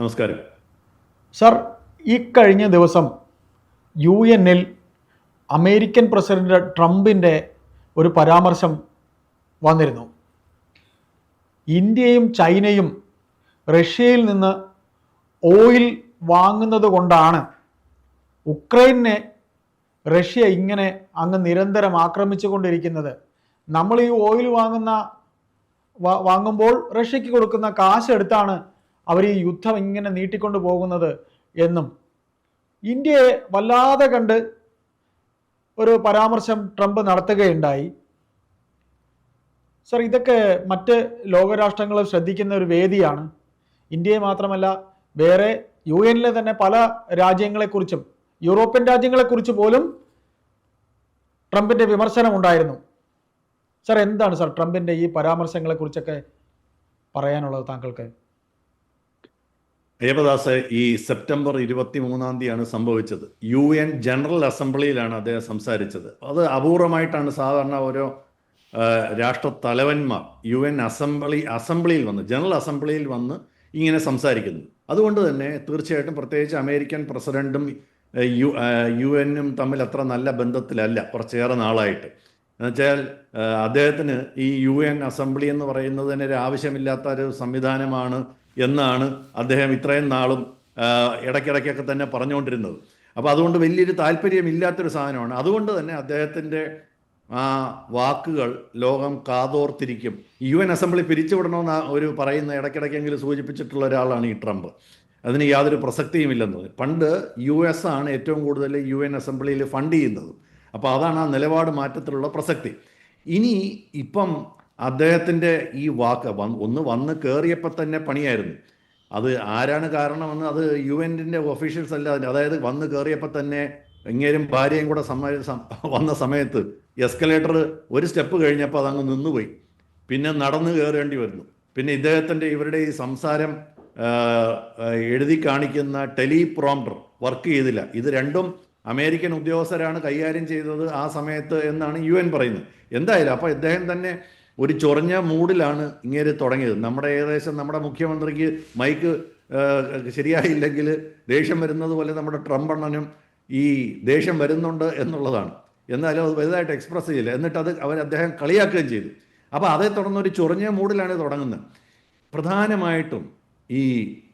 നമസ്കാരം. സർ ഈ കഴിഞ്ഞ ദിവസം യു എന്നിൽ അമേരിക്കൻ പ്രസിഡന്റ് ട്രംപിന്റെ ഒരു പരാമർശം വന്നിരുന്നു. ഇന്ത്യയും ചൈനയും റഷ്യയിൽ നിന്ന് ഓയിൽ വാങ്ങുന്നത് കൊണ്ടാണ് ഉക്രൈനെ റഷ്യ ഇങ്ങനെ അങ്ങ് നിരന്തരം ആക്രമിച്ചു കൊണ്ടിരിക്കുന്നത് നമ്മൾ ഈ ഓയിൽ വാങ്ങുന്ന വാങ്ങുമ്പോൾ റഷ്യക്ക് കൊടുക്കുന്ന കാശ് എടുത്താണ് അവർ ഈ യുദ്ധം ഇങ്ങനെ നീട്ടിക്കൊണ്ട് പോകുന്നത് എന്നും ഇന്ത്യയെ വല്ലാതെ കണ്ട് ഒരു പരാമർശം ട്രംപ് നടത്തുകയുണ്ടായി. സർ ഇതൊക്കെ മറ്റ് ലോകരാഷ്ട്രങ്ങൾ ശ്രദ്ധിക്കുന്ന ഒരു വേദിയാണ്. ഇന്ത്യയെ മാത്രമല്ല വേറെ യു എന്നിലെ തന്നെ പല രാജ്യങ്ങളെക്കുറിച്ചും യൂറോപ്യൻ രാജ്യങ്ങളെക്കുറിച്ച് പോലും ട്രംപിന്റെ വിമർശനം ഉണ്ടായിരുന്നു സർ എന്താണ് സർ ട്രംപിന്റെ ഈ പരാമർശങ്ങളെക്കുറിച്ചൊക്കെ പറയാനുള്ളത് താങ്കൾക്ക്? അയ്യപ്പദാസ് ഈ സെപ്റ്റംബർ ഇരുപത്തി മൂന്നാം തീയതിയാണ് സംഭവിച്ചത്. യു എൻ ജനറൽ അസംബ്ലിയിലാണ് അദ്ദേഹം സംസാരിച്ചത്. അത് അപൂർവമായിട്ടാണ് സാധാരണ ഓരോ രാഷ്ട്ര തലവന്മാർ യു എൻ അസംബ്ലി അസംബ്ലിയിൽ വന്ന് ജനറൽ അസംബ്ലിയിൽ വന്ന് ഇങ്ങനെ സംസാരിക്കുന്നത് അതുകൊണ്ട് തന്നെ തീർച്ചയായിട്ടും പ്രത്യേകിച്ച് അമേരിക്കൻ പ്രസിഡന്റും യു യു എന്നും തമ്മിൽ അത്ര നല്ല ബന്ധത്തിലല്ല കുറച്ചേറെ നാളായിട്ട്. എന്നുവെച്ചാൽ അദ്ദേഹത്തിന് ഈ യു എൻ അസംബ്ലി എന്ന് പറയുന്നത് തന്നെ ഒരു ആവശ്യമില്ലാത്ത ഒരു സംവിധാനമാണ് എന്നാണ് അദ്ദേഹം ഇത്രയും നാളും ഇടയ്ക്കിടയ്ക്കൊക്കെ തന്നെ പറഞ്ഞുകൊണ്ടിരുന്നത്. അപ്പോൾ അതുകൊണ്ട് വലിയൊരു താല്പര്യമില്ലാത്തൊരു സാധനമാണ്. അതുകൊണ്ട് തന്നെ അദ്ദേഹത്തിന്റെ ആ വാക്കുകൾ ലോകം കാതോർത്തിരിക്കും. യു എൻ അസംബ്ലി പിരിച്ചുവിടണമെന്ന് ഒരു പറയുന്ന ഇടയ്ക്കിടയ്ക്കെങ്കിലും സൂചിപ്പിച്ചിട്ടുള്ള ഒരാളാണ് ഈ ട്രംപ്. അതിന് യാതൊരു പ്രസക്തിയുമില്ലെന്ന് തോന്നി പണ്ട് യു എസ് ആണ് ഏറ്റവും കൂടുതൽ യു എൻ അസംബ്ലിയിൽ ഫണ്ട് ചെയ്യുന്നത്. അപ്പോൾ അതാണ് ആ നിലപാട് മാറ്റത്തിലുള്ള പ്രസക്തി. ഇനി ഇപ്പം അദ്ദേഹത്തിന്റെ ഈ വാക്ക് ഒന്ന് വന്ന് കയറിയപ്പോൾ തന്നെ പണിയായിരുന്നു. അത് ആരാണ് കാരണമെന്ന് അത് യു എന്റെ ഒഫീഷ്യൽസ് അല്ല. അതായത് വന്ന് കയറിയപ്പോൾ തന്നെ എങ്ങേരും ഭാര്യയും കൂടെ വന്ന സമയത്ത് എസ്കലേറ്റർ ഒരു സ്റ്റെപ്പ് കഴിഞ്ഞപ്പോൾ അതങ്ങ് നിന്നുപോയി. പിന്നെ നടന്ന് കയറേണ്ടി വരുന്നു. പിന്നെ ഇദ്ദേഹത്തിന്റെ ഇവരുടെ ഈ സംസാരം എഴുതി കാണിക്കുന്ന ടെലി പ്രോംപ്റ്റർ വർക്ക് ചെയ്തില്ല. ഇത് രണ്ടും അമേരിക്കൻ ഉദ്യോഗസ്ഥരാണ് കൈകാര്യം ചെയ്തത് ആ സമയത്ത് എന്നാണ് യു പറയുന്നത്. എന്തായാലും അപ്പോൾ ഇദ്ദേഹം തന്നെ ഒരു ചൊറഞ്ഞ മൂഡിലാണ് ഇങ്ങനെ തുടങ്ങിയത്. നമ്മുടെ ഏകദേശം നമ്മുടെ മുഖ്യമന്ത്രിക്ക് മൈക്ക് ശരിയായില്ലെങ്കിൽ ദേഷ്യം വരുന്നത് പോലെ നമ്മുടെ ട്രംപ് അണ്ണനും ഈ ദേഷ്യം വരുന്നുണ്ട് എന്നുള്ളതാണ്. എന്നാലും അത് വലുതായിട്ട് എക്സ്പ്രസ് ചെയ്യില്ല. എന്നിട്ട് അത് അവർ അദ്ദേഹം കളിയാക്കുകയും ചെയ്തു. അപ്പോൾ അതേ തുടർന്ന് ഒരു ചൊറഞ്ഞ മൂഡിലാണ് തുടങ്ങുന്നത്. പ്രധാനമായിട്ടും ഈ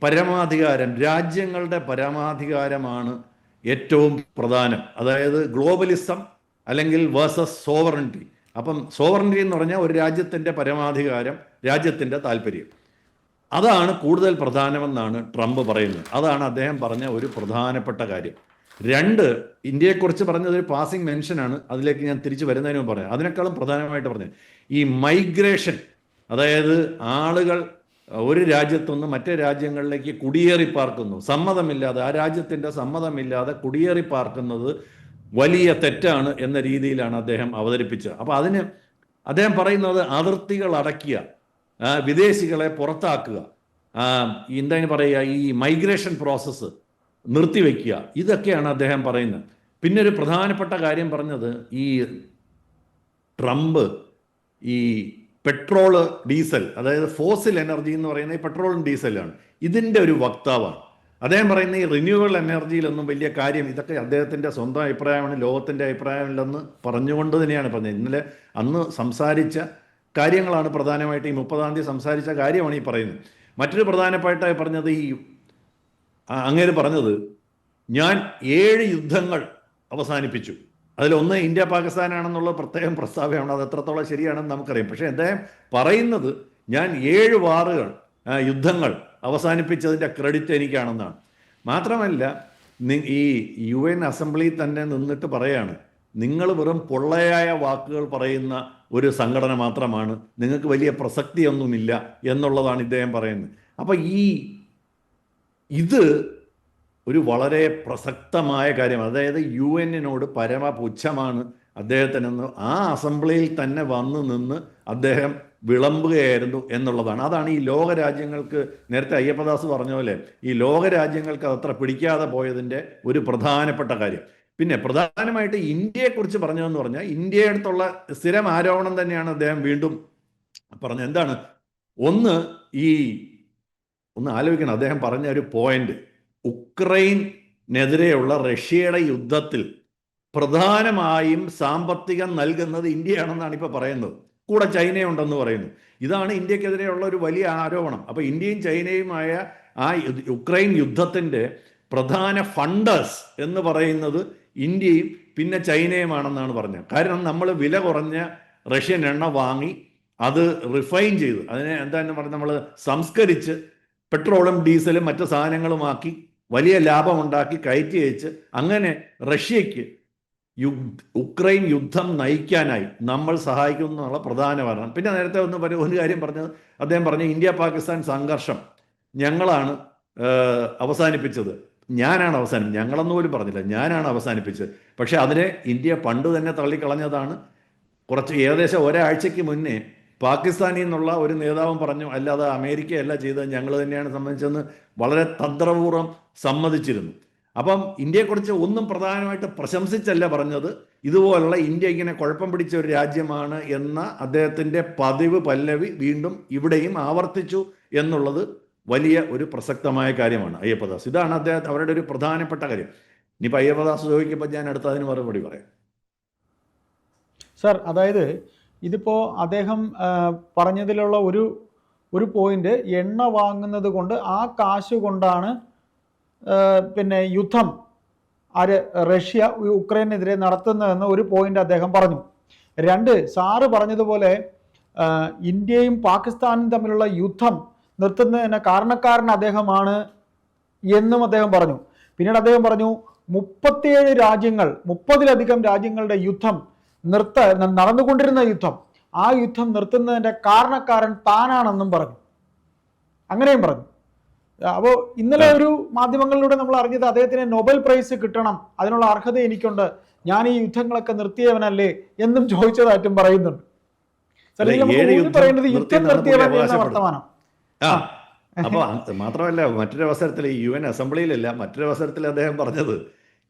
പരമാധികാരം രാജ്യങ്ങളുടെ പരമാധികാരമാണ് ഏറ്റവും പ്രധാനം. അതായത് ഗ്ലോബലിസം അല്ലെങ്കിൽ വേഴ്സസ് സോവറിനിറ്റി അപ്പം സോവറിനിറ്റി എന്ന് പറഞ്ഞാൽ ഒരു രാജ്യത്തിന്റെ പരമാധികാരം രാജ്യത്തിന്റെ താല്പര്യം. അതാണ് കൂടുതൽ പ്രധാനമെന്നാണ് ട്രംപ് പറയുന്നത്. അതാണ് അദ്ദേഹം പറഞ്ഞ ഒരു പ്രധാനപ്പെട്ട കാര്യം. രണ്ട് ഇന്ത്യയെക്കുറിച്ച് പറഞ്ഞത് ഒരു പാസിംഗ് മെൻഷനാണ് അതിലേക്ക് ഞാൻ തിരിച്ചു വരുന്നതിന് മുമ്പ് പറയാം. അതിനേക്കാളും പ്രധാനമായിട്ട് പറഞ്ഞത് ഈ മൈഗ്രേഷൻ അതായത് ആളുകൾ ഒരു രാജ്യത്തുനിന്ന് മറ്റേ രാജ്യങ്ങളിലേക്ക് കുടിയേറി പാർക്കുന്നു സമ്മതമില്ലാതെ ആ രാജ്യത്തിന്റെ സമ്മതമില്ലാതെ കുടിയേറി പാർക്കുന്നത് വലിയ തെറ്റാണ് എന്ന രീതിയിലാണ് അദ്ദേഹം അവതരിപ്പിച്ചത്. അപ്പോൾ അതിന് അദ്ദേഹം പറയുന്നത് അതിർത്തികൾ അടക്കിയ വിദേശികളെ പുറത്താക്കുക എന്താണ് പറയുക ഈ മൈഗ്രേഷൻ പ്രോസസ്സ് നിർത്തിവെക്കുക ഇതൊക്കെയാണ് അദ്ദേഹം പറയുന്നത്. പിന്നെ ഒരു പ്രധാനപ്പെട്ട കാര്യം പറഞ്ഞത് ഈ ട്രംപ് ഈ പെട്രോൾ ഡീസൽ അതായത് ഫോസിൽ എനർജി എന്ന് പറയുന്നത് പെട്രോളും ഡീസലാണ് ഇതിന്റെ ഒരു വക്താവാണ്. അദ്ദേഹം പറയുന്ന ഈ റിന്യൂവൽ എനർജിയിലൊന്നും വലിയ കാര്യം ഇതൊക്കെ അദ്ദേഹത്തിന്റെ സ്വന്തം അഭിപ്രായമാണ് ലോകത്തിന്റെ അഭിപ്രായമില്ലെന്ന് പറഞ്ഞുകൊണ്ട് തന്നെയാണ് പറഞ്ഞത്. ഇന്നലെ അന്ന് സംസാരിച്ച കാര്യങ്ങളാണ് പ്രധാനമായിട്ട് ഈ മുപ്പതാം തീയതി സംസാരിച്ച കാര്യമാണ് ഈ പറയുന്നത്. മറ്റൊരു പ്രധാനപ്പെട്ട പറഞ്ഞത് ഈ അങ്ങേര് പറഞ്ഞത് ഞാൻ ഏഴ് യുദ്ധങ്ങൾ അവസാനിപ്പിച്ചു. അതിലൊന്ന് ഇന്ത്യ പാകിസ്ഥാനാണെന്നുള്ള പ്രത്യേകം പ്രസ്താവനയാണ് അത് എത്രത്തോളം ശരിയാണെന്ന് നമുക്കറിയാം. പക്ഷേ അദ്ദേഹം പറയുന്നത് ഞാൻ ഏഴ് വാറുകൾ യുദ്ധങ്ങൾ അവസാനിപ്പിച്ചതിന്റെ ക്രെഡിറ്റ് എനിക്കാണെന്നാണ്. മാത്രമല്ല ഈ യു എൻ അസംബ്ലിയിൽ തന്നെ നിന്നിട്ട് പറയാണ് നിങ്ങൾ വെറും പൊള്ളയായ വാക്കുകൾ പറയുന്ന ഒരു സംഘടന മാത്രമാണ് നിങ്ങൾക്ക് വലിയ പ്രസക്തിയൊന്നുമില്ല എന്നുള്ളതാണ് ഇദ്ദേഹം പറയുന്നത്. അപ്പം ഈ ഇത് ഒരു വളരെ പ്രസക്തമായ കാര്യമാണ്. അതായത് യു എന്നിനോട് പരമപുച്ഛമാണ് അദ്ദേഹത്തിനെന്ന് ആ അസംബ്ലിയിൽ തന്നെ വന്നു നിന്ന് അദ്ദേഹം വിളമ്പുകയായിരുന്നു എന്നുള്ളതാണ്. അതാണ് ഈ ലോകരാജ്യങ്ങൾക്ക് നേരത്തെ അയ്യപ്പദാസ് പറഞ്ഞ പോലെ ഈ ലോകരാജ്യങ്ങൾക്ക് അതത്ര പിടിക്കാതെ പോയതിന്റെ ഒരു പ്രധാനപ്പെട്ട കാര്യം. പിന്നെ പ്രധാനമായിട്ട് ഇന്ത്യയെക്കുറിച്ച് പറഞ്ഞതെന്ന് പറഞ്ഞാൽ ഇന്ത്യയുടെ അടുത്തുള്ള സ്ഥിരം ആരോപണം തന്നെയാണ് അദ്ദേഹം വീണ്ടും പറഞ്ഞത്. എന്താണ്? ഒന്ന് ഈ ഒന്ന് ആലോചിക്കണം. അദ്ദേഹം പറഞ്ഞ ഒരു പോയിന്റ് ഉക്രൈനെതിരെയുള്ള റഷ്യയുടെ യുദ്ധത്തിൽ പ്രധാനമായും സാമ്പത്തികം നൽകുന്നത് ഇന്ത്യയാണെന്നാണ് ഇപ്പോൾ പറയുന്നത്. കൂടെ ചൈനയുണ്ടെന്ന് പറയുന്നു. ഇതാണ് ഇന്ത്യക്കെതിരെയുള്ള ഒരു വലിയ ആരോപണം. അപ്പോൾ ഇന്ത്യയും ചൈനയുമായ ആ യുക്രൈൻ യുദ്ധത്തിന്റെ പ്രധാന ഫണ്ടേഴ്സ് എന്ന് പറയുന്നത് ഇന്ത്യയും പിന്നെ ചൈനയുമാണെന്നാണ് പറഞ്ഞത്. കാരണം നമ്മൾ വില കുറഞ്ഞ റഷ്യൻ എണ്ണ വാങ്ങി അത് റിഫൈൻ ചെയ്ത്. അതിനെ എന്താന്ന് പറഞ്ഞാൽ നമ്മൾ സംസ്കരിച്ച് പെട്രോളും ഡീസലും മറ്റു സാധനങ്ങളുമാക്കി വലിയ ലാഭമുണ്ടാക്കി കയറ്റി അയച്ച് അങ്ങനെ റഷ്യയ്ക്ക് ഉക്രൈൻ യുദ്ധം നയിക്കാനായി നമ്മൾ സഹായിക്കുന്നു എന്നുള്ള പ്രധാന കാരണം പിന്നെ നേരത്തെ ഒന്ന് ഒരു കാര്യം പറഞ്ഞത് അദ്ദേഹം പറഞ്ഞു ഇന്ത്യ പാകിസ്ഥാൻ സംഘർഷം ഞങ്ങളാണ് അവസാനിപ്പിച്ചത്. ഞാനാണ് അവസാനം ഞങ്ങളെന്ന് പോലും പറഞ്ഞില്ല ഞാനാണ് അവസാനിപ്പിച്ചത്. പക്ഷേ അതിനെ ഇന്ത്യ പണ്ട് തന്നെ തള്ളിക്കളഞ്ഞതാണ്. കുറച്ച് ഏകദേശം ഒരാഴ്ചയ്ക്ക് മുന്നേ പാകിസ്ഥാനിൽ നിന്നുള്ള ഒരു നേതാവും പറഞ്ഞു അല്ലാതെ അമേരിക്കയല്ല ചെയ്തത് ഞങ്ങൾ തന്നെയാണ് സംബന്ധിച്ചെന്ന് വളരെ തന്ത്രപൂർവം സമ്മതിച്ചിരുന്നു. അപ്പം ഇന്ത്യയെക്കുറിച്ച് ഒന്നും പ്രധാനമായിട്ട് പ്രശംസിച്ചല്ല പറഞ്ഞത്. ഇതുപോലുള്ള ഇന്ത്യ ഇങ്ങനെ കുഴപ്പം പിടിച്ച ഒരു രാജ്യമാണ് എന്ന അദ്ദേഹത്തിന്റെ പതിവ് പല്ലവി വീണ്ടും ഇവിടെയും ആവർത്തിച്ചു എന്നുള്ളത് വലിയ ഒരു പ്രസക്തമായ കാര്യമാണ്. അയ്യപ്പദാസ്. ഇതാണ് അദ്ദേഹത്തെ അവരുടെ ഒരു പ്രധാനപ്പെട്ട കാര്യം. ഇനിയിപ്പോൾ അയ്യപ്പദാസ് ചോദിക്കുമ്പോൾ ഞാൻ അടുത്ത അതിന് മറുപടി പറയാം. സർ അതായത് ഇതിപ്പോൾ അദ്ദേഹം പറഞ്ഞതിലുള്ള ഒരു ഒരു പോയിന്റ് എണ്ണ വാങ്ങുന്നത് കൊണ്ട് ആ കാശ് കൊണ്ടാണ് പിന്നെ യുദ്ധം ആര് റഷ്യ ഉക്രൈനെതിരെ നടത്തുന്നതെന്ന് ഒരു പോയിന്റ് അദ്ദേഹം പറഞ്ഞു. രണ്ട് സാറ് പറഞ്ഞതുപോലെ ഇന്ത്യയും പാകിസ്ഥാനും തമ്മിലുള്ള യുദ്ധം നിർത്തുന്നതിന് കാരണക്കാരൻ അദ്ദേഹമാണ് എന്നും അദ്ദേഹം പറഞ്ഞു. പിന്നീട് അദ്ദേഹം പറഞ്ഞു മുപ്പത്തിയേഴ് രാജ്യങ്ങൾ മുപ്പതിലധികം രാജ്യങ്ങളുടെ യുദ്ധം നിർത്ത നടന്നുകൊണ്ടിരുന്ന യുദ്ധം ആ യുദ്ധം നിർത്തുന്നതിന്റെ കാരണക്കാരൻ താനാണെന്നും പറഞ്ഞു. അങ്ങനെയും പറഞ്ഞു. അപ്പോൾ ഇന്നലെ ഒരു മാധ്യമങ്ങളിലൂടെ നമ്മൾ അറിഞ്ഞത് അദ്ദേഹത്തിന് നൊബൽ പ്രൈസ് കിട്ടണം. അതിനുള്ള അർഹത എനിക്കുണ്ട്. ഞാൻ ഈ യുദ്ധങ്ങളൊക്കെ നിർത്തിയവനല്ലേ എന്നും ചോദിച്ചതായിട്ടും പറയുന്നുണ്ട്. ഏഴ് യുദ്ധം നിർത്തിയവൻ എന്ന വർത്തമാനം. അപ്പോൾ അപ്പൊ മാത്രമല്ല മറ്റൊരു അവസരത്തിൽ ഈ യു എൻ അസംബ്ലിയിലല്ല മറ്റൊരു അവസരത്തിൽ അദ്ദേഹം പറഞ്ഞത്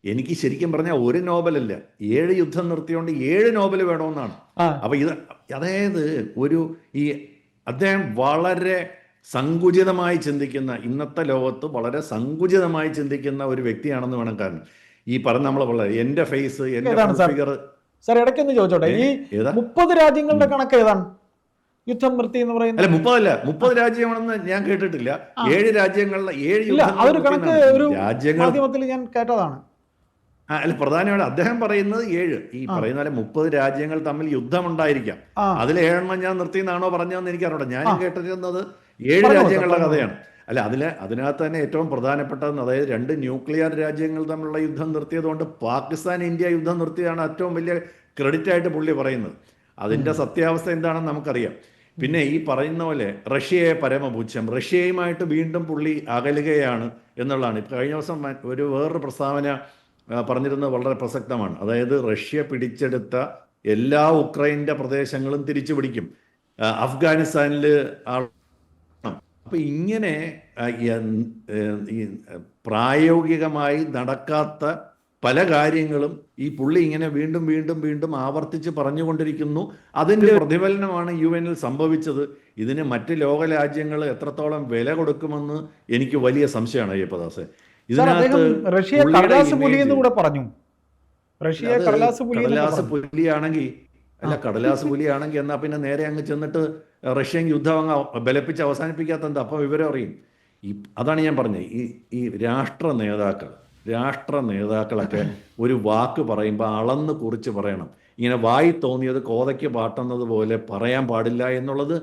എനിക്ക് ശരിക്കും പറഞ്ഞാൽ ഒരു നോബലല്ല. ഏഴ് യുദ്ധം നിർത്തിയോണ്ട് ഏഴ് നോബൽ വേണമെന്നാണ്. അപ്പൊ ഇത് അതായത് ഒരു ഈ അദ്ദേഹം വളരെ സങ്കുചിതമായി ചിന്തിക്കുന്ന ഇന്നത്തെ ലോകത്ത് വളരെ സങ്കുചിതമായി ചിന്തിക്കുന്ന ഒരു വ്യക്തിയാണെന്ന് വേണം കാരണം. ഈ പറഞ്ഞ നമ്മളെ വളരെ എന്റെ ഫേസ് സാർ? ഫിഗർ സാർ ഇടയ്ക്കൊന്ന് ചോദിച്ചോട്ടെ. ഈ മുപ്പത് രാജ്യങ്ങളുടെ കണക്ക് ഏതാണ്? യുദ്ധം നിർത്തി എന്ന് പറയുന്നത്? അല്ല മുപ്പതല്ല. മുപ്പത് രാജ്യമാണെന്ന് ഞാൻ കേട്ടിട്ടില്ല. ഏഴ് രാജ്യങ്ങളിലെ ഏഴ് അതൊരു കണക്ക് ഒരു മാധ്യമത്തിൽ ഞാൻ കേട്ടതാണ്. ആ, അല്ല പ്രധാനമായിട്ട് അദ്ദേഹം പറയുന്നത് ഏഴ്. ഈ. പറയുന്ന പോലെ മുപ്പത് രാജ്യങ്ങൾ തമ്മിൽ യുദ്ധം ഉണ്ടായിരിക്കാം. അതിൽ ഏഴെണ്ണം ഞാൻ നിർത്തിയെന്നാണോ പറഞ്ഞതെന്ന് എനിക്ക് ഞാൻ. കേട്ടിരുന്നത് ഏഴ് രാജ്യങ്ങളുടെ കഥയാണ്. അല്ല അതിലെ അതിനകത്ത് തന്നെ ഏറ്റവും പ്രധാനപ്പെട്ടതെന്ന് അതായത് രണ്ട് ന്യൂക്ലിയർ രാജ്യങ്ങൾ തമ്മിലുള്ള യുദ്ധം നിർത്തിയതുകൊണ്ട് പാകിസ്ഥാൻ ഇന്ത്യ യുദ്ധം നിർത്തിയതാണ് ഏറ്റവും വലിയ ക്രെഡിറ്റ് ആയിട്ട് പുള്ളി പറയുന്നത്. അതിന്റെ സത്യാവസ്ഥ എന്താണെന്ന് നമുക്കറിയാം. പിന്നെ ഈ പറയുന്ന പോലെ റഷ്യയെ പരമപൂജ്യം റഷ്യയുമായിട്ട് വീണ്ടും പുള്ളി അകലുകയാണ് എന്നുള്ളതാണ്. ഇപ്പം കഴിഞ്ഞ ദിവസം ഒരു വേറൊരു പ്രസ്താവന പറഞ്ഞിരുന്നത് വളരെ പ്രസക്തമാണ്. അതായത് റഷ്യ പിടിച്ചെടുത്ത എല്ലാ ഉക്രൈന്റെ പ്രദേശങ്ങളും തിരിച്ചു പിടിക്കും അഫ്ഗാനിസ്ഥാനിൽ അപ്പൊ ഇങ്ങനെ പ്രായോഗികമായി നടക്കാത്ത പല കാര്യങ്ങളും ഈ പുള്ളി ഇങ്ങനെ വീണ്ടും വീണ്ടും വീണ്ടും ആവർത്തിച്ച് പറഞ്ഞുകൊണ്ടിരിക്കുന്നു. അതിന്റെ പ്രതിഫലനമാണ് യു എനിൽ സംഭവിച്ചത്. ഇതിന് മറ്റ് ലോക രാജ്യങ്ങൾ എത്രത്തോളം വില കൊടുക്കുമെന്ന് എനിക്ക് വലിയ സംശയമാണ് അയ്യപ്പദാസെ. ഇതിനകത്ത് പറഞ്ഞു. കടലാസ് പുലിയാണെങ്കിൽ അല്ല കടലാസ് പുലിയാണെങ്കിൽ എന്നാ പിന്നെ നേരെ അങ്ങ് ചെന്നിട്ട് റഷ്യൻ യുദ്ധം അങ്ങ് ബലപ്പിച്ച് അവസാനിപ്പിക്കാത്ത എന്താ അപ്പം വിവരം അറിയും. ഈ അതാണ് ഞാൻ പറഞ്ഞത്. ഈ ഈ രാഷ്ട്ര നേതാക്കൾ രാഷ്ട്ര നേതാക്കളൊക്കെ ഒരു വാക്ക് പറയുമ്പോൾ അളന്ന് കുറിച്ച് പറയണം. ഇങ്ങനെ വായി തോന്നിയത് കോതയ്ക്ക് പാട്ടുന്നത് പോലെ പറയാൻ പാടില്ല എന്നുള്ളത്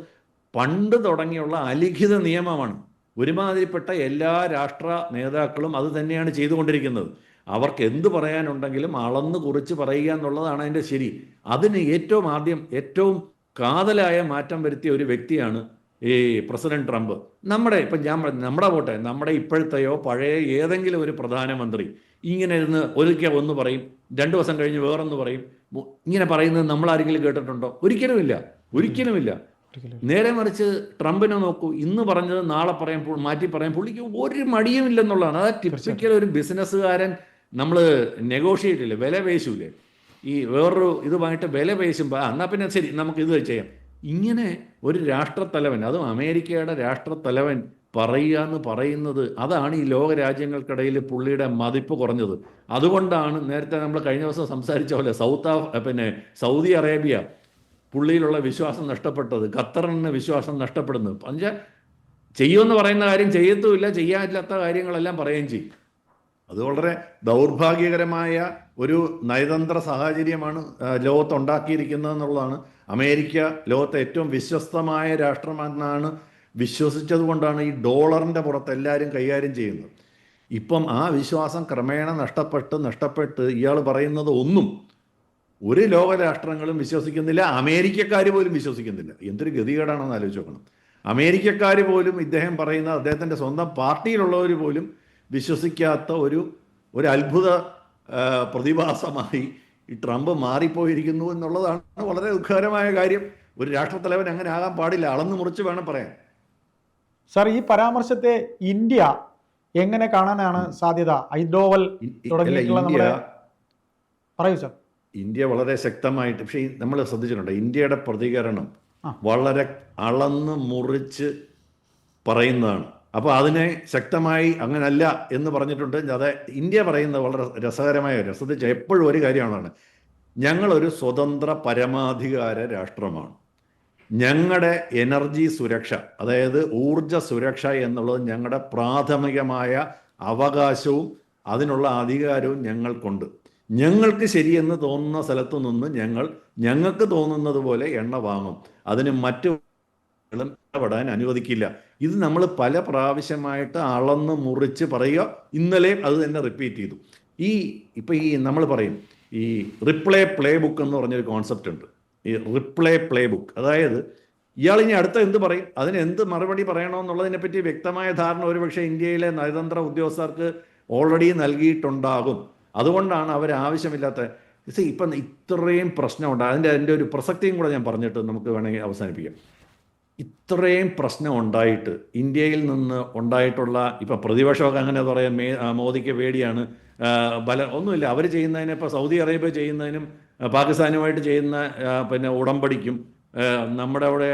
പണ്ട് തുടങ്ങിയുള്ള അലിഖിത നിയമമാണ്. ഒരുമാതിരിപ്പെട്ട എല്ലാ രാഷ്ട്ര നേതാക്കളും അത് തന്നെയാണ് ചെയ്തുകൊണ്ടിരിക്കുന്നത്. അവർക്ക് എന്ത് പറയാനുണ്ടെങ്കിലും അളന്ന് കുറിച്ച് പറയുക എന്നുള്ളതാണ് അതിന്റെ ശരി. അതിന് ഏറ്റവും ആദ്യം ഏറ്റവും കാതലായ മാറ്റം വരുത്തിയ ഒരു വ്യക്തിയാണ് ഈ പ്രസിഡന്റ് ട്രംപ്. നമ്മുടെ ഇപ്പം ഞാൻ നമ്മുടെ പോട്ടെ നമ്മുടെ ഇപ്പോഴത്തെയോ പഴയ ഏതെങ്കിലും ഒരു പ്രധാനമന്ത്രി ഇങ്ങനെ ഇരുന്ന് ഒരിക്കൽ ഒന്ന് പറയും രണ്ടു ദിവസം കഴിഞ്ഞ് വേറൊന്ന് പറയും ഇങ്ങനെ പറയുന്നത് നമ്മൾ ആരെങ്കിലും കേട്ടിട്ടുണ്ടോ? ഒരിക്കലുമില്ല. ഒരിക്കലുമില്ല നേരെ മറിച്ച് ട്രംപിനെ നോക്കൂ ഇന്ന് പറഞ്ഞത് നാളെ പറയാൻ മാറ്റി പറയാൻ പുള്ളിക്ക് ഒരു മടിയും ഇല്ലെന്നുള്ളതാണ് അതായത് ടിപ്പിക്കൽ ഒരു ബിസിനസ്സുകാരൻ നമ്മൾ നെഗോഷിയേറ്റ് ഇല്ലേ വില പേശൂലേ. ഈ വേറൊരു ഇതുമായിട്ട് വില പേശുമ്പോൾ എന്നാൽ പിന്നെ ശരി നമുക്ക് ഇത് ചെയ്യാം. ഇങ്ങനെ ഒരു രാഷ്ട്രത്തലവൻ അതും അമേരിക്കയുടെ രാഷ്ട്രത്തലവൻ പറയുക എന്ന് പറയുന്നത് അതാണ് ഈ ലോക രാജ്യങ്ങൾക്കിടയിൽ പുള്ളിയുടെ മതിപ്പ് കുറഞ്ഞത്. അതുകൊണ്ടാണ് നേരത്തെ നമ്മൾ കഴിഞ്ഞ ദിവസം സംസാരിച്ച പോലെ സൗത്ത് ആഫ് പിന്നെ സൗദി അറേബ്യ പുള്ളിയിലുള്ള വിശ്വാസം നഷ്ടപ്പെട്ടത് ഖത്തറിന് വിശ്വാസം നഷ്ടപ്പെടുന്നത്. പഞ്ച ചെയ്യുമെന്ന് പറയുന്ന കാര്യം ചെയ്യത്തുമില്ല ചെയ്യാനില്ലാത്ത കാര്യങ്ങളെല്ലാം പറയുകയും ചെയ്യും. അത് വളരെ ദൗർഭാഗ്യകരമായ ഒരു നയതന്ത്ര സാഹചര്യമാണ് ലോകത്ത് ഉണ്ടാക്കിയിരിക്കുന്നത് എന്നുള്ളതാണ് അമേരിക്ക ലോകത്തെ ഏറ്റവും വിശ്വസ്തമായ രാഷ്ട്രമെന്നാണ് വിശ്വസിച്ചത് കൊണ്ടാണ് ഈ ഡോളറിന്റെ പുറത്ത് എല്ലാവരും കൈകാര്യം ചെയ്യുന്നത്. ഇപ്പം ആ വിശ്വാസം ക്രമേണ നഷ്ടപ്പെട്ട് നഷ്ടപ്പെട്ട് ഇയാൾ പറയുന്നത് ഒന്നും ഒരു ലോക രാഷ്ട്രങ്ങളും വിശ്വസിക്കുന്നില്ല അമേരിക്കക്കാർ പോലും വിശ്വസിക്കുന്നില്ല. എന്തൊരു ഗതികേടാണെന്ന് ആലോചിച്ച് നോക്കണം. അമേരിക്കക്കാർ പോലും ഇദ്ദേഹം പറയുന്ന അദ്ദേഹത്തിന്റെ സ്വന്തം പാർട്ടിയിലുള്ളവർ പോലും വിശ്വസിക്കാത്ത ഒരു ഒരു അത്ഭുത പ്രതിഭാസമായി ഈ ട്രംപ് മാറിപ്പോയിരിക്കുന്നു എന്നുള്ളതാണ് വളരെ ദുഃഖകരമായ കാര്യം. ഒരു രാഷ്ട്രത്തലവൻ അങ്ങനെ ആകാൻ പാടില്ല. അളന്നു മുറിച്ച് വേണം പറയാൻ. സാർ ഈ പരാമർശത്തെ ഇന്ത്യ എങ്ങനെ കാണാനാണ് സാധ്യത? ഐഡോവൽ തുടങ്ങിയിട്ടുള്ള ഇന്ത്യ പറയൂ സാർ. ഇന്ത്യ വളരെ ശക്തമായിട്ട് പക്ഷേ നമ്മൾ ശ്രദ്ധിച്ചിട്ടുണ്ട് ഇന്ത്യയുടെ പ്രതികരണം വളരെ അളന്ന് മുറിച്ച് പറയുന്നതാണ്. അപ്പോൾ അതിനെ ശക്തമായി അങ്ങനല്ല എന്ന് പറഞ്ഞിട്ടുണ്ട്. അത് ഇന്ത്യ പറയുന്നത് വളരെ രസകരമായ കാര്യം. ശ്രദ്ധിച്ച എപ്പോഴും ഒരു കാര്യമാണ് ഞങ്ങളൊരു സ്വതന്ത്ര പരമാധികാര രാഷ്ട്രമാണ്. ഞങ്ങളുടെ എനർജി സുരക്ഷ അതായത് ഊർജ സുരക്ഷ എന്നുള്ളത് ഞങ്ങളുടെ പ്രാഥമികമായ അവകാശവും അതിനുള്ള അധികാരവും ഞങ്ങൾക്കുണ്ട്. ഞങ്ങൾക്ക് ശരിയെന്ന് തോന്നുന്ന സ്ഥലത്തു നിന്ന് ഞങ്ങൾ ഞങ്ങൾക്ക് തോന്നുന്നത് പോലെ എണ്ണ വാങ്ങും. അതിന് മറ്റു ളും ഇടപെടാൻ അനുവദിക്കില്ല. ഇത് നമ്മൾ പല പ്രാവശ്യമായിട്ട് അളന്ന് മുറിച്ച് പറയുക ഇന്നലെയും അത് തന്നെ റിപ്പീറ്റ് ചെയ്തു. ഈ ഇപ്പം ഈ നമ്മൾ പറയും ഈ റിപ്ലേ പ്ലേ ബുക്ക് എന്ന് പറഞ്ഞൊരു കോൺസെപ്റ്റ് ഉണ്ട്. ഈ റിപ്ലേ പ്ലേ ബുക്ക് അതായത് ഇയാൾ ഇനി അടുത്ത എന്ത് പറയും? അതിന് എന്ത് മറുപടി പറയണമെന്നുള്ളതിനെ പറ്റി വ്യക്തമായ ധാരണ ഒരുപക്ഷെ ഇന്ത്യയിലെ നയതന്ത്ര ഉദ്യോഗസ്ഥർക്ക് ഓൾറെഡി നൽകിയിട്ടുണ്ടാകും. അതുകൊണ്ടാണ് അവർ ആവശ്യമില്ലാത്ത ഇപ്പം ഇത്രയും പ്രശ്നമുണ്ട്. അതിന്റെ അതിന്റെ ഒരു പ്രസക്തിയും കൂടെ ഞാൻ പറഞ്ഞിട്ട് നമുക്ക് വേണമെങ്കിൽ അവസാനിപ്പിക്കാം. ഇത്രയും പ്രശ്നം ഉണ്ടായിട്ട് ഇന്ത്യയിൽ നിന്ന് ഉണ്ടായിട്ടുള്ള ഇപ്പം പ്രതിപക്ഷമൊക്കെ അങ്ങനെ പറയാം മേ മോദിക്ക് പേടിയാണ്. ബല ഒന്നുമില്ല. അവർ ചെയ്യുന്നതിന് ഇപ്പോൾ സൗദി അറേബ്യ ചെയ്യുന്നതിനും പാകിസ്ഥാനുമായിട്ട് ചെയ്യുന്ന പിന്നെ ഉടമ്പടിക്കും നമ്മുടെ അവിടെ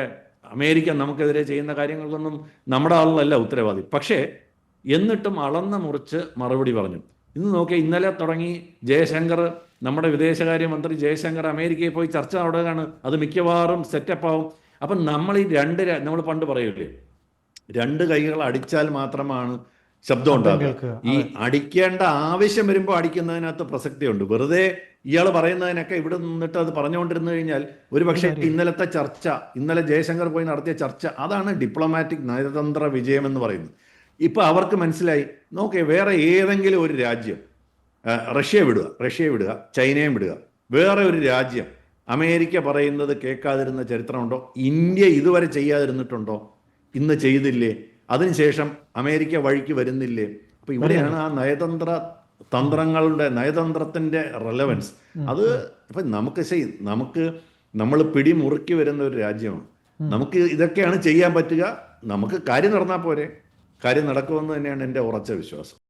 അമേരിക്ക നമുക്കെതിരെ ചെയ്യുന്ന കാര്യങ്ങൾക്കൊന്നും നമ്മുടെ ആളിലല്ല ഉത്തരവാദി. പക്ഷേ എന്നിട്ടും അളന്ന മുറിച്ച് മറുപടി പറഞ്ഞു. ഇന്ന് നോക്കിയാൽ ഇന്നലെ തുടങ്ങി ജയശങ്കർ നമ്മുടെ വിദേശകാര്യമന്ത്രി ജയശങ്കർ അമേരിക്കയിൽ പോയി ചർച്ച നടക്കുകയാണ് അത് മിക്കവാറും സെറ്റപ്പ് ആവും. അപ്പം നമ്മൾ ഈ രണ്ട് നമ്മൾ പണ്ട് പറയൂലേ രണ്ട് കൈകൾ അടിച്ചാൽ മാത്രമാണ് ശബ്ദം ഉണ്ടാകുക ഈ അടിക്കേണ്ട ആവശ്യം വരുമ്പോൾ അടിക്കുന്നതിനകത്ത് പ്രസക്തിയുണ്ട്. വെറുതെ ഇയാൾ പറയുന്നതിനൊക്കെ ഇവിടെ നിന്നിട്ട് അത് പറഞ്ഞുകൊണ്ടിരുന്നു കഴിഞ്ഞാൽ ഒരു പക്ഷേ ഇന്നലത്തെ ചർച്ച ഇന്നലെ ജയശങ്കർ പോയി നടത്തിയ ചർച്ച അതാണ് ഡിപ്ലോമാറ്റിക് നയതന്ത്ര വിജയം എന്ന് പറയുന്നത്. ഇപ്പൊ അവർക്ക് മനസ്സിലായി നോക്കേ വേറെ ഏതെങ്കിലും ഒരു രാജ്യം റഷ്യയെ റഷ്യ വിടുക റഷ്യ വിടുക ചൈനയും വിടുക വേറെ ഒരു രാജ്യം അമേരിക്ക പറയുന്നത് കേൾക്കാതിരുന്ന ചരിത്രമുണ്ടോ? ഇന്ത്യ ഇതുവരെ ചെയ്യാതിരുന്നിട്ടുണ്ടോ? ഇന്ന് ചെയ്തില്ലേ? അതിനുശേഷം അമേരിക്ക വഴിക്ക് വരുന്നില്ലേ? അപ്പൊ ഇവിടെയാണ് ആ നയതന്ത്ര തന്ത്രങ്ങളുടെ നയതന്ത്രത്തിന്റെ റെലവൻസ് അത് ഇപ്പൊ നമുക്ക് നമുക്ക് നമ്മൾ പിടിമുറുക്കി വരുന്ന ഒരു രാജ്യമാണ്. നമുക്ക് ഇതൊക്കെയാണ് ചെയ്യാൻ പറ്റുക. നമുക്ക് കാര്യം നടന്നാൽ പോരെ. കാര്യം നടക്കുമെന്ന് തന്നെയാണ് എന്റെ ഉറച്ച വിശ്വാസം.